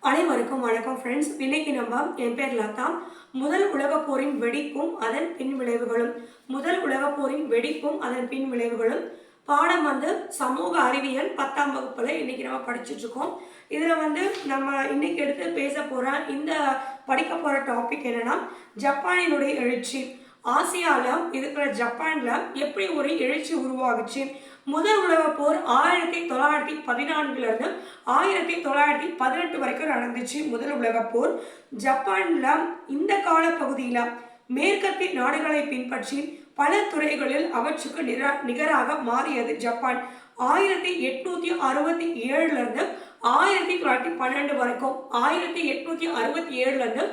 அனைவருக்கும் வணக்கம் ஃப்ரெண்ட்ஸ் இன்னைக்கு நம்ம என் பேர் லதா. முதல் உலகப் போரின் வெடிப்பும் அதன் பின் விளைவுகளும். முதல் உலகப் போரின் வெடிப்பும் அதன் பின் விளைவுகளும். பாடம் வந்து சமூக அறிவியல் பத்தாம் வகுப்புல இன்னைக்கு நம்ம படிச்சுட்டு இருக்கோம். இதுல வந்து நம்ம இன்னைக்கு எடுத்து பேச போற இந்த படிக்க போற டாபிக் என்னன்னா ஜப்பானினுடைய எழுச்சி. ஆசியாவில் இருக்கிற ஜப்பானில் எப்படி ஒரு எழுச்சி உருவாகுச்சு? முதல் உலக போர் ஆயிரத்தி தொள்ளாயிரத்தி பதினான்கிலிருந்து ஆயிரத்தி தொள்ளாயிரத்தி பதினெட்டு வரைக்கும் நடந்துச்சு முதல் உலக போர். ஜப்பான்ல இந்த கால பகுதியில மேற்கத்திய நாடுகளை பின்பற்றி பல துறைகளில் அவற்றுக்கு நிரா நிகராக மாறியது ஜப்பான். ஆயிரத்தி எட்நூத்தி அறுபத்தி ஏழுல இருந்து ஆயிரத்தி தொள்ளாயிரத்தி பன்னெண்டு வரைக்கும் ஆயிரத்தி எட்நூத்தி அறுபத்தி ஏழுல இருந்து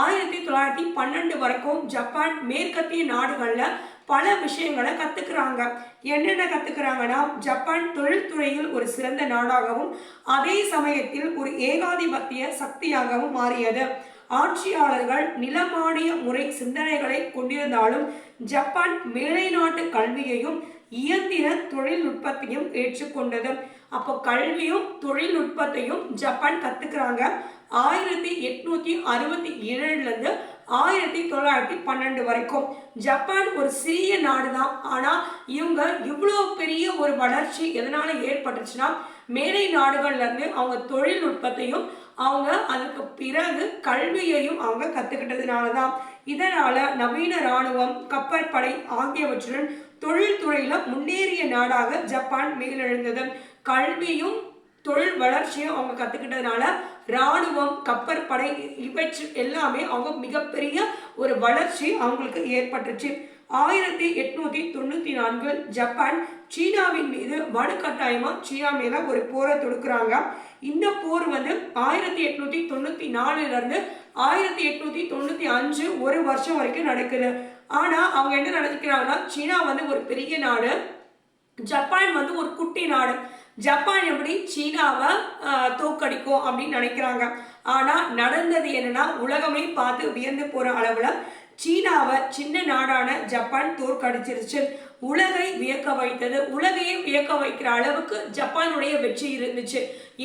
ஆயிரத்தி தொள்ளாயிரத்தி பன்னெண்டு வரைக்கும் ஜப்பான் மேற்கத்திய நாடுகள்ல பல விஷயங்களை கத்துக்கிறாங்க. என்னென்ன கத்துக்கிறாங்கன்னா ஜப்பான் தொழில்துறையில் ஒரு சிறந்த நாடாகவும் அதே சமயத்தில் ஒரு ஏகாதிபத்திய சக்தியாகவும் மாறியது. ஆட்சியாளர்கள் நிலமானிய முறை சிந்தனைகளை கொண்டிருந்தாலும் ஜப்பான் மேலை நாட்டு கல்வியையும் இயந்திர தொழில்நுட்பத்தையும் ஏற்றுக்கொண்டது. அப்போ கல்வியும் தொழில்நுட்பத்தையும் ஜப்பான் கத்துக்கிறாங்க. ஆயிரத்தி எட்நூத்தி அறுபத்தி ஏழுலேருந்து ஆயிரத்தி தொள்ளாயிரத்தி பன்னெண்டு வரைக்கும் ஜப்பான் ஒரு சிறிய நாடு தான் ஆனால் இவங்க இவ்வளோ பெரிய ஒரு வளர்ச்சி எதனால ஏற்பட்டுச்சுன்னா மேலை நாடுகள்லேருந்து அவங்க தொழில்நுட்பத்தையும் அவங்க அதுக்கு பிறகு கல்வியையும் அவங்க கற்றுக்கிட்டதுனால தான் இதனால் நவீன ராணுவம் கப்பற்படை ஆகியவற்றுடன் தொழில்துறையில் முன்னேறிய நாடாக ஜப்பான் மேலெழுந்தது கல்வியும் தொழில் வளர்ச்சியும் அவங்க கற்றுக்கிட்டதுனால ராணுவம் கப்பற்படை இவற்று எல்லாமே அவங்க மிகப்பெரிய ஒரு வளர்ச்சி அவங்களுக்கு ஏற்பட்டுச்சு. ஆயிரத்தி எட்நூத்தி தொண்ணூத்தி நான்கு ஜப்பான் சீனாவின் மீது வலுக்கட்டாயமா சீனா மேல ஒரு போரை தொடுக்குறாங்க. இந்த போர் வந்து ஆயிரத்தி எட்நூத்தி தொண்ணூத்தி நாலுல இருந்து ஆயிரத்தி எட்நூத்தி தொண்ணூத்தி அஞ்சு ஒரு வருஷம் வரைக்கும் நடக்குது. ஆனா அவங்க என்ன நினைக்கிறாங்கன்னா சீனா வந்து ஒரு பெரிய நாடு ஜப்பான் வந்து ஒரு குட்டி நாடு. ஜப்பான் எப்படி? சீனாவை தோக்கடிக்கும் அப்படின்னு நினைக்கிறாங்க. ஆனால் நடந்தது என்னன்னா உலகமே பார்த்து வியந்து போகிற அளவில் சீனாவை சின்ன நாடான ஜப்பான் தோற்கடிச்சிருச்சு. உலகை வியக்க வைத்தது உலகையே வியக்க வைக்கிற அளவுக்கு ஜப்பானுடைய வெற்றி இருந்துச்சு.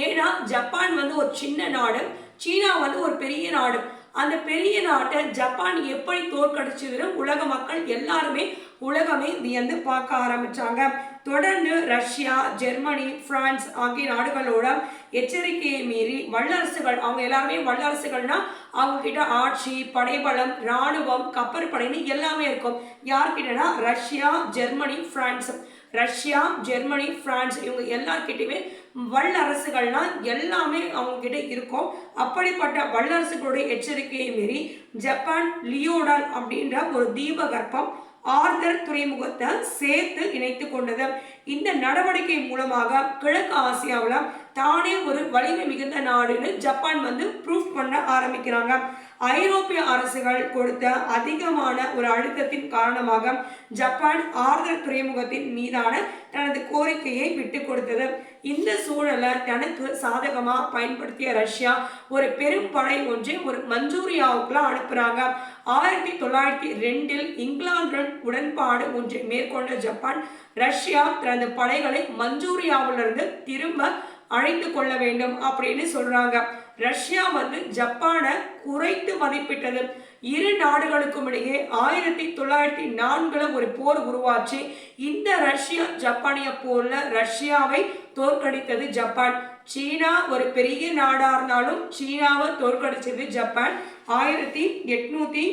ஏன்னா ஜப்பான் வந்து ஒரு சின்ன நாடு சீனா வந்து ஒரு பெரிய நாடு. அந்த பெரிய நாட்டை ஜப்பான் எப்படி தோற்கடிச்சதுன்னு உலக மக்கள் எல்லாருமே உலகமே வியந்து பார்க்க ஆரம்பிச்சாங்க. தொடர்ந்து ரஷ்யா ஜெர்மனி பிரான்ஸ் ஆகிய நாடுகளோட எச்சரிக்கையை மீறி வல்லரசுகள் அவங்க எல்லாருமே வல்லரசுகள்னா அவங்க கிட்ட ஆட்சி படைபலம் ராணுவம் கப்பற்படைன்னு எல்லாமே இருக்கும். யார்கிட்டனா? Russia Germany France. Russia Germany France இவங்க எல்லார்கிட்டயுமே வல்லரசுகள்னா எல்லாமே அவங்க கிட்ட இருக்கும். அப்படிப்பட்ட வல்லரசுகளுடைய எச்சரிக்கையை மீறி ஜப்பான் லியோடால் அப்படின்ற ஒரு தீபகற்பம் ஆர்தர் துறைமுகத்தை சேர்த்து இணைத்து கொண்டது. இந்த நடவடிக்கை மூலமாக கிழக்கு ஆசியாவில் தானே ஒரு வலிமை மிகுந்த நாடுன்னு ஜப்பான் வந்து ப்ரூஃப் பண்ண ஆரம்பிக்கிறாங்க. ஐரோப்பிய அரசுகள் கொடுத்த அதிகமான ஒரு அழுத்தத்தின் காரணமாக ஜப்பான் ஆறுதல் துறைமுகத்தின் மீதான தனது கோரிக்கையை விட்டு கொடுத்தது. இந்த சூழலை தனக்கு சாதகமா பயன்படுத்திய ரஷ்யா ஒரு பெரும் படை ஒன்றை ஒரு மஞ்சூரியாவுக்குலாம் அனுப்புறாங்க. ஆயிரத்தி தொள்ளாயிரத்தி ரெண்டில் இங்கிலாந்துடன் உடன்பாடு ஒன்றை மேற்கொண்ட ஜப்பான் ரஷ்யா தனது படைகளை மஞ்சூரியாவிலிருந்து திரும்ப அழைத்து கொள்ள வேண்டும் அப்படின்னு சொல்றாங்க. ரஷ்யா வந்து ஜப்பானை குறைத்து மதிப்பிட்டது. இரு நாடுகளுக்கும் இடையே ஆயிரத்தி தொள்ளாயிரத்தி நான்குல ஒரு போர் உருவாச்சு. இந்த ரஷ்யா ஜப்பானிய போர்ல ரஷ்யாவை தோற்கடித்தது ஜப்பான். சீனா ஒரு பெரிய நாடா இருந்தாலும் சீனாவை தோற்கடிச்சது ஜப்பான். ஆயிரத்தி எட்நூத்தி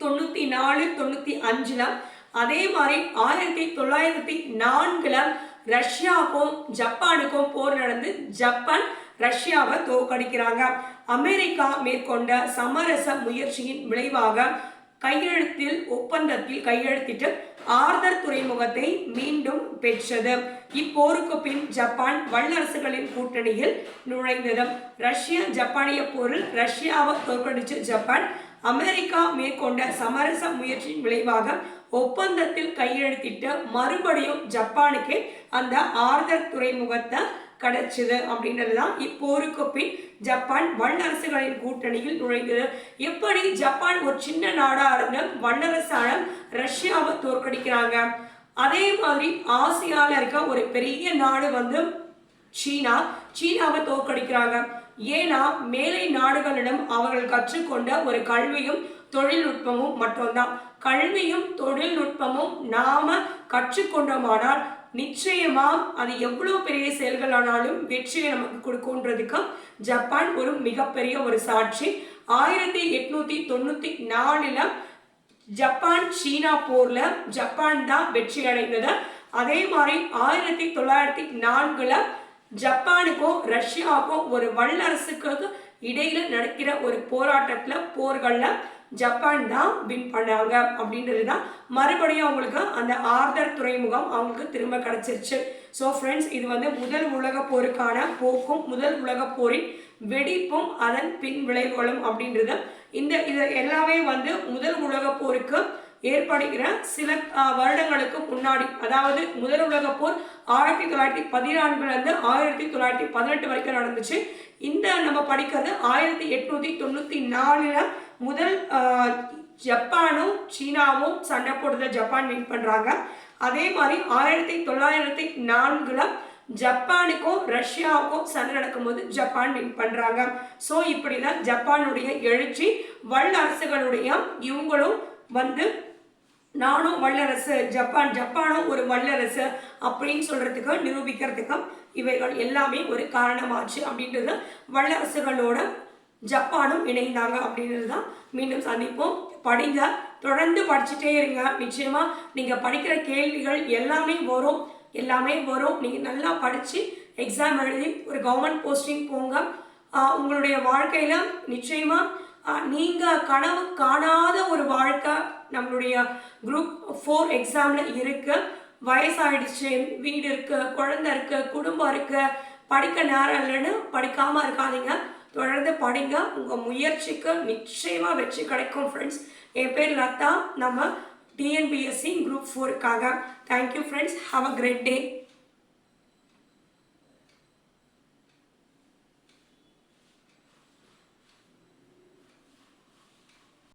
தொண்ணூத்தி நாலு தொண்ணூத்தி அஞ்சுல. அதே மாதிரி ஆயிரத்தி தொள்ளாயிரத்தி நான்குல ரஷ்யாவுக்கும் ஜப்பானுக்கும் போர் நடந்து ஜப்பான் ரஷ்யாவை தோற்கடிக்கிறாங்க. அமெரிக்கா மேற்கொண்ட சமரச முயற்சியின் விளைவாக கையெழுத்தில் ஒப்பந்தத்தில் கையெழுத்திட்டு ஆர்தர் துறைமுகத்தை மீண்டும் பெற்றது. இப்போருக்கு பின் ஜப்பான் வல்லரசுகளின் கூட்டணியில் நுழைந்தது. ரஷ்ய ஜப்பானிய போரில் ரஷ்யாவை தோற்கடிச்ச ஜப்பான் அமெரிக்கா மேற்கொண்ட சமரச முயற்சியின் விளைவாக ஒப்பந்தத்தில் கையெழுத்திட்டு மறுபடியும் ஜப்பானுக்கு அந்த ஆர்தர் துறைமுகத்தை கிடைச்சது அப்படின்றது தான் இப்போருக்கு பின் ஜப்பான் வல்லரசுகளின் கூட்டணியில் நுழைந்தது. எப்படி ஜப்பான் ஒரு சின்ன நாடா இருந்த வல்லரசான ரஷ்யாவை தோற்கடிக்கிறாங்க? அதே மாதிரி ஆசியால இருக்க ஒரு பெரிய நாடு வந்து சீனா. சீனாவை தோற்கடிக்கிறாங்க. ஏன்னா மேலை நாடுகளிடம் அவர்கள் கற்றுக்கொண்ட ஒரு கல்வியும் தொழில்நுட்பமும் மட்டும்தான். கல்வியும் தொழில்நுட்பமும் நாம கற்றுக்கொண்டோமானால் நிச்சயமா அது எவ்வளவு பெரிய செயல்களானாலும் வெற்றியை நமக்கு கொடுக்கும்ன்றதுக்கு ஜப்பான் ஒரு மிகப்பெரிய ஒரு சாட்சி. ஆயிரத்தி எட்நூத்தி தொண்ணூத்தி நாலுல ஜப்பான் சீனா போர்ல ஜப்பான் தான் வெற்றி அடைந்தது. அதே மாதிரி ஆயிரத்தி தொள்ளாயிரத்தி நான்குல ஜப்பானுக்கும் ரஷ்யாவுக்கும் ஒரு வல்லரசுக்கு இடையில நடக்கிற ஒரு போராட்டத்துல போர்கள்ல ஜப்பான் தான் வின் பண்ணாங்க அப்படின்றது தான் மறுபடியும் அவங்களுக்கு அந்த ஆர்தர் துறைமுகம் அவங்களுக்கு திரும்ப கிடைச்சிருச்சு. ஸோ ஃப்ரெண்ட்ஸ் இது வந்து முதல் உலக போருக்கான போக்கும் முதல் உலக போரின் வெடிப்பும் அதன் பின் விளைவுகளும் அப்படின்றது இந்த இது எல்லாமே வந்து முதல் உலக போருக்கு ஏற்படுகிற சில வருடங்களுக்கு முன்னாடி அதாவது முதல் உலக போர் ஆயிரத்தி தொள்ளாயிரத்தி பதினான்குலேருந்து ஆயிரத்தி தொள்ளாயிரத்தி பதினெட்டு வரைக்கும் நடந்துச்சு. இந்த நம்ம படிக்கிறது ஆயிரத்தி எட்நூத்தி தொண்ணூத்தி நாலுல முதல் ஜப்பானும் சீனாவும் சண்டை போடுறத ஜப்பான் வின் பண்றாங்க. அதே மாதிரி ஆயிரத்தி தொள்ளாயிரத்தி நான்குல ஜப்பானுக்கும் ரஷ்யாவுக்கும் சண்டை நடக்கும்போது ஜப்பான் வின் பண்றாங்க. ஸோ இப்படிதான் ஜப்பானுடைய எழுச்சி வல்லரசுகளுடைய இவங்களும் வந்து நானும் வல்லரசு ஜப்பான் ஜப்பானும் ஒரு வல்லரசு அப்படின்னு சொல்கிறதுக்கும் நிரூபிக்கிறதுக்கும் இவைகள் எல்லாமே ஒரு காரணமாச்சு அப்படின்றது வல்லரசுகளோட ஜப்பானும் இணைந்தாங்க அப்படின்றது தான் மீண்டும் சந்திப்போம். படிங்க தொடர்ந்து படிச்சுட்டே இருங்க. நிச்சயமாக நீங்கள் படிக்கிற கேள்விகள் எல்லாமே வரும். எல்லாமே வரும். நீங்கள் நல்லா படித்து எக்ஸாம் எழுதி ஒரு கவர்மெண்ட் போஸ்டிங் போங்க. உங்களுடைய வாழ்க்கையில் நிச்சயமாக நீங்கள் கனவு காணாத ஒரு வாழ்க்கை நம்மளுடைய குரூப் ஃபோர் எக்ஸாமில் இருக்கு வயசாயிடுச்சு வீடு இருக்கு குழந்தை இருக்கு குடும்பம் இருக்கு படிக்க நேரம் இல்லைன்னு படிக்காமல் இருக்காதீங்க. தொடர்ந்து படிங்க. உங்கள் முயற்சிக்கு நிச்சயமாக வெற்றி கிடைக்கும் ஃப்ரெண்ட்ஸ் என் பேர் லதா. நம்ம TNPSC group ஃபோருக்காக thank you friends have a great day